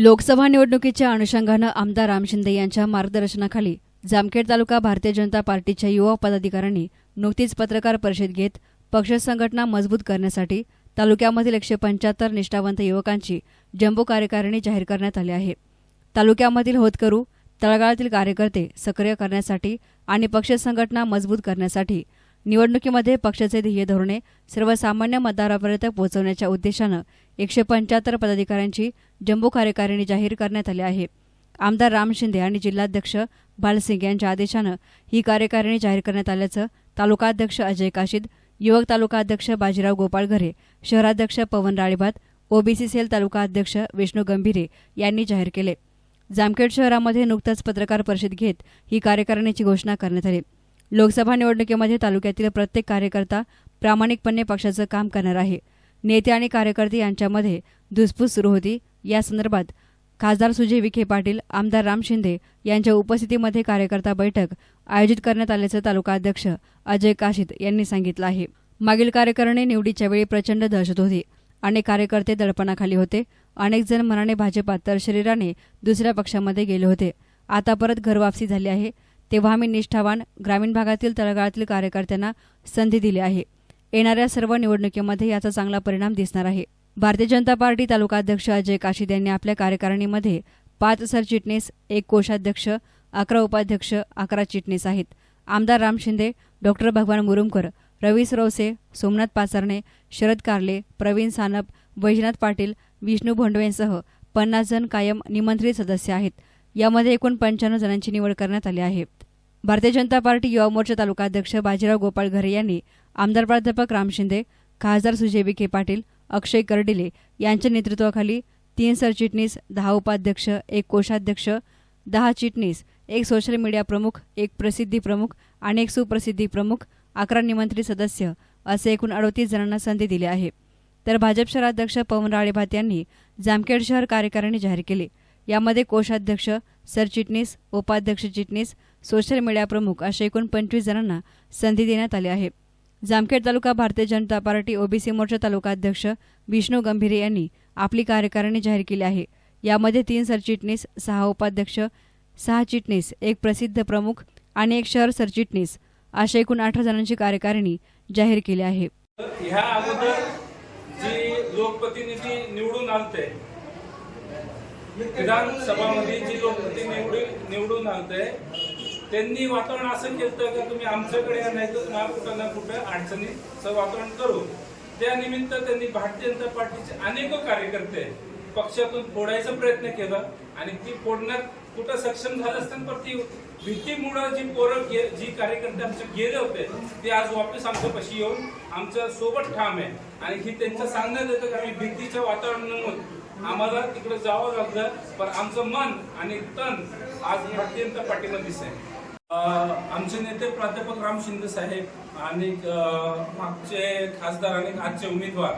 लोकसभा निवडणुकीच्या अनुषंगानं आमदार राम शिंदे यांच्या मार्गदर्शनाखाली जामखेड तालुका भारतीय जनता पार्टीच्या युवा पदाधिकाऱ्यांनी नुकतीच पत्रकार परिषद घेत पक्ष संघटना मजबूत करण्यासाठी तालुक्यामधील एकशे पंच्याहत्तर निष्ठावंत युवकांची जम्बो कार्यकारिणी जाहीर करण्यात आली आहे. तालुक्यामधील होतकरू तळागाळातील कार्यकर्ते सक्रिय करण्यासाठी आणि पक्ष संघटना मजबूत करण्यासाठी निवडणुकीमध्ये पक्षाचे ध्येय धोरणे सर्वसामान्य मतदारापर्यंत पोहोचवण्याच्या उद्देशानं एकशे पंच्याहत्तर पदाधिकाऱ्यांची जम्बो कार्यकारिणी जाहीर करण्यात आली आहे. आमदार राम शिंदे आणि जिल्हाध्यक्ष बालसिंग यांच्या आदेशानं ही कार्यकारिणी जाहीर करण्यात आल्याचं तालुकाध्यक्ष अजय काशीद युवक तालुकाध्यक्ष बाजीराव गोपाळ घरे शहराध्यक्ष पवन राळेभात ओबीसी सेल तालुका अध्यक्ष विष्णू गंभीरे यांनी जाहीर केले. जामखेड शहरामध्ये नुकताच पत्रकार परिषद घेत ही कार्यकारिणीची घोषणा करण्यात आली. लोकसभा निवडणुकीमध्ये तालुक्यातील प्रत्येक कार्यकर्ता प्रामाणिकपणे पक्षाचं काम करणार आहे. नेते आणि कार्यकर्ते यांच्यामध्ये धुसफूस सुरू होती. या संदर्भात खासदार सुजय विखे पाटील आमदार राम शिंदे यांच्या उपस्थितीमध्ये कार्यकर्ता बैठक आयोजित करण्यात आल्याचं तालुकाध्यक्ष अजय काशीत यांनी सांगितलं आहे. मागील कार्यकारिणी निवडीच्या वेळी प्रचंड दहशत होती. अनेक कार्यकर्ते दडपणाखाली होते. अनेक जण मनाने भाजपात तर शरीराने दुसऱ्या पक्षामध्ये गेले होते. आता परत घरवापसी झाली आहे. तेव्हा आम्ही निष्ठावान ग्रामीण भागातील तळागाळातील कार्यकर्त्यांना संधी दिली आहे. येणाऱ्या सर्व निवडणुकीमध्ये याचा चांगला परिणाम दिसणार आहे. भारतीय जनता पार्टी तालुकाध्यक्ष अजय काशीद यांनी आपल्या कार्यकारिणीमध्ये पाच सरचिटणीस एक कोषाध्यक्ष अकरा उपाध्यक्ष अकरा चिटणीस आहेत. आमदार राम शिंदे डॉक्टर भगवान मुरुमकर रवी सरवसे सोमनाथ पाचारणे शरद कारले प्रवीण सानप वैजनाथ पाटील विष्णू भोंडवेंसह पन्नास जण कायम निमंत्रित सदस्य आहेत. यामध्ये एकूण पंच्याण्णव जणांची निवड करण्यात आली आहे. भारतीय जनता पार्टी युवा मोर्चा तालुकाध्यक्ष बाजीराव गोपाळ घरे यांनी आमदार प्राध्यापक राम शिंदे खासदार सुजय विखे पाटील अक्षय कर्डिले यांच्या नेतृत्वाखाली तीन सरचिटणीस दहा उपाध्यक्ष एक कोषाध्यक्ष दहा चिटणीस एक सोशल मीडिया प्रमुख एक प्रसिद्धी प्रमुख आणि एक सुप्रसिद्धी प्रमुख अकरा निमंत्रित सदस्य असे एकूण अडोतीस जणांना संधी दिली आहे. तर भाजप शहराध्यक्ष पवन राळेभात यांनी जामखेड शहर कार्यकारिणी जाहीर केली. यामध्ये कोषाध्यक्ष सरचिटणीस उपाध्यक्ष चिटणीस सोशल मीडिया प्रमुख अशा एकूण पंचवीस जणांना संधी देण्यात आली आहे. जामखेड तालुका भारतीय जनता पार्टी ओबीसी मोर्चा तालुकाध्यक्ष विष्णू गंभीरे यांनी आपली कार्यकारिणी जाहीर केली आहे. यामध्ये तीन सरचिटणीस सहा उपाध्यक्ष सहा चिटणीस एक प्रसिद्ध प्रमुख आणि एक शहर सरचिटणीस अशा एकूण अठरा जणांची कार्यकारिणी जाहीर केली आहे. ह्या अगोदर जी लोकप्रतिनिधी निवडून आणते विधानसभामध्ये जी लोकप्रतिनिधी निवडून निवडून आलते त्यांनी वातावरण असं केलं का तुम्ही आमच्याकडे या नाही तर तुम्हाला कुठं ना कुठं अडचणीचं वातावरण करू. त्या निमित्त त्यांनी भारतीय जनता पार्टीचे अनेक कार्यकर्ते पक्षातून फोडायचा प्रयत्न केला आणि ती फोडण्यात कुठं सक्षम झालं असतं पण ती भीतीमुळं जी पोरं गे- जी कार्यकर्ते आमचे गेले होते ते आज वापस आमच्या पशी येऊन आमच्यासोबत ठाम आहे. आणि ही त्यांचं सांगण्यात येतं की आम्ही भीतीच्या वातावरणामधून आम्हाला तिकडे जावं लागलं पण आमचं मन आणि तन आज भारतीय जनता पार्टीमध्ये आमचे नेते प्राध्यापक राम शिंदे साहेब आणि मागचे खासदार आणि आजचे उमेदवार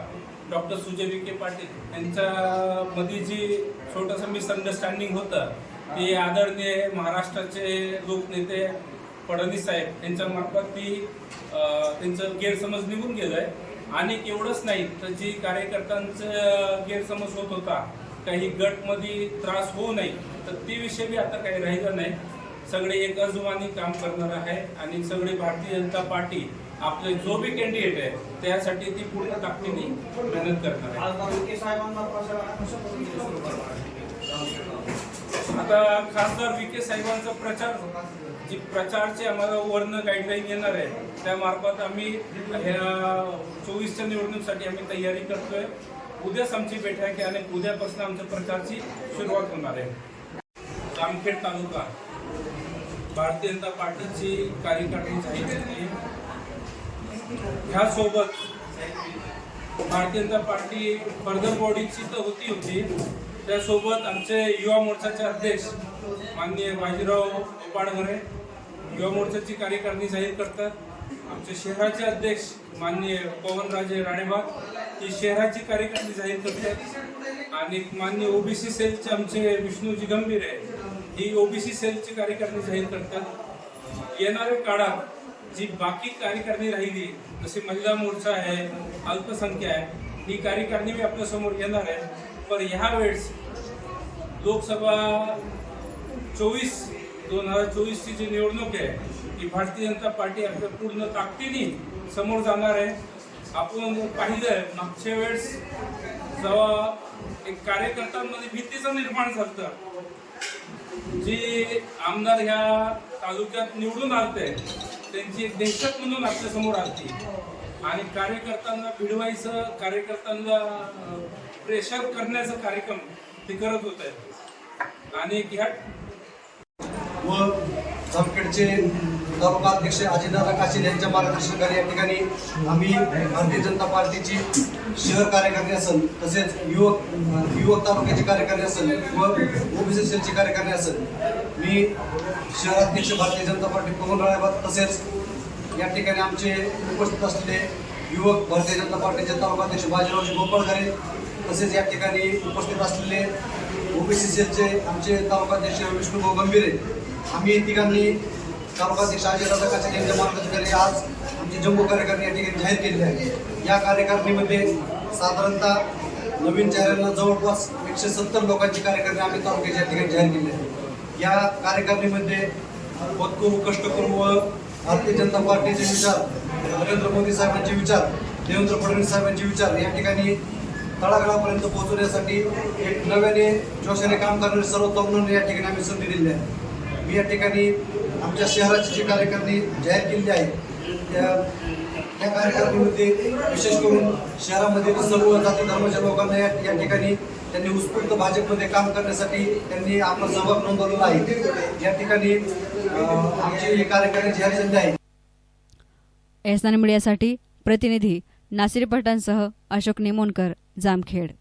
डॉक्टर सुजय विखे पाटील यांच्या मध्ये जी छोटंसं मिसअंडरस्टँडिंग होतं ते आदरणीय महाराष्ट्राचे लोकनेते फडणवीस साहेब यांच्यामार्फत ती त्यांचं गैरसमज निघून गेलंय. आणि एवढंच नाही तर जी कार्यकर्त्यांचं गैरसमज होत होता काही गटमध्ये त्रास होऊ नये तर ती विषय बी आता काही राहिलं नाही. सगळे एक अजुबानी काम करणार आहे आणि सगळे भारतीय जनता पार्टी आपले जो बी कॅन्डिडेट आहे त्यासाठी ती पूर्ण ताकदीने मेहनत करणार आहे. साहेबांना आता खासदार विखे साहेबांचा प्रचार जी प्रचारचे आम्हाला वर्ण गाईडलाईन येणार आहे त्या मार्फत आम्ही ह्या चोवीसच्या निवडणुकीसाठी आम्ही तयारी करतोय. उद्याच आमची बैठक आहे आणि उद्यापासून आमच्या प्रचारची सुरुवात होणार आहे. जामखेड तालुका. भारतीय जनता पार्टीची कार्यकारिणी जाहीर केली ह्यासोबत भारतीय जनता पार्टी फर्दर बॉडीची तर होती होती. त्यासोबत आमचे युवा मोर्चाचे अध्यक्ष माननीय बाजीराव पाडघरे युवा मोर्चाची कार्यकारिणी जाहीर करतात. आमचे शहराचे अध्यक्ष माननीय पवनराजे राणेबाग ही शहराची कार्यकारिणी जाहीर करतात. आणि माननीय ओबीसी सेलचे आमचे विष्णूजी गंभीर आहे ही ओबीसी सेलची कार्यकारिणी जाहीर करतात. येणाऱ्या काळात जी बाकी कार्यकारिणी राहिली जशी महिला मोर्चा आहे अल्पसंख्या आहे ही कार्यकारिणी मी आपल्यासमोर येणार आहे. पण ह्या वेळेस लोकसभा चोवीस दोन हजार चोवीसची जी निवडणूक आहे ती भारतीय जनता पार्टी आपल्या पूर्ण ताकदीने समोर जाणार आहे. आपण पाहिलं मागच्या वेळेस जेव्हा एक कार्यकर्त्यांमध्ये भीतीचं निर्माण झालं जे आमदार ह्या तालुक्यात निवडून आलते त्यांची एक दहशत म्हणून आपल्यासमोर आलती. आणि कार्यकर्त्यांना भिडवायचं कार्यकर्त्यांना प्रेशर करण्याचा कार्यक्रम ते करत होत. आहेत आणि व जामखेडचे तालुका अध्यक्ष अजितदादा काशील यांच्या मार्गदर्शनाखाली या ठिकाणी आम्ही भारतीय जनता पार्टीची शहर कार्यकारिणी असेल तसेच युवक युवक तालुक्याची कार्यकारिणी असेल व ओबीसी सेलची कार्यकारिणी असेल. मी शहराध्यक्ष भारतीय जनता पार्टी पवन राळेबाद तसेच या ठिकाणी आमचे उपस्थित असलेले युवक भारतीय जनता पार्टीचे तालुकाध्यक्ष बाजीरावजी गोपाळकरे तसेच या ठिकाणी उपस्थित असलेले ओबीसी आमचे तालुकाध्यक्ष विष्णुभाऊ गंभीरे आम्ही तिघांनी तालुकाध्यक्ष अजय दादा काचे यांच्या मार्गदर्शनाने आज आमचे जम्बो कार्यकारिणी या ठिकाणी जाहीर केलेली आहे या कार्यकारिणीमध्ये साधारणतः नवीन चेहऱ्यांना जवळपास एकशे सत्तर लोकांची कार्यकारिणी आम्ही तालुक्याच्या ठिकाणी जाहीर केली आहे या कार्यकारिणीमध्ये पत्करू कष्ट व भारतीय जनता पार्टीचे विचार नरेंद्र मोदी साहेबांचे विचार देवेंद्र फडणवीस साहेबांचे विचार या ठिकाणी तळागाळापर्यंत पोहोचवण्यासाठी एक नव्याने जोशाने काम करणारे सर्व तरुणांना या ठिकाणी आम्ही संधी दिली आहे. मी या ठिकाणी आमच्या शहराची जी कार्यकारणी जाहीर केलेली आहे त्या त्या विशेष करून शहरामध्ये सर्व जाती धर्माच्या लोकांना या या ठिकाणी त्यांनी उत्स्फूर्त भाजपमध्ये काम करण्यासाठी त्यांनी आपला सहभाग नोंदवलेला आहे. या ठिकाणी आमची ही कार्यकारणी जाहीर झाली आहे एस मीडियासाठी प्रतिनिधी नासिर पठाणसह अशोक नेमोणकर जामखेड.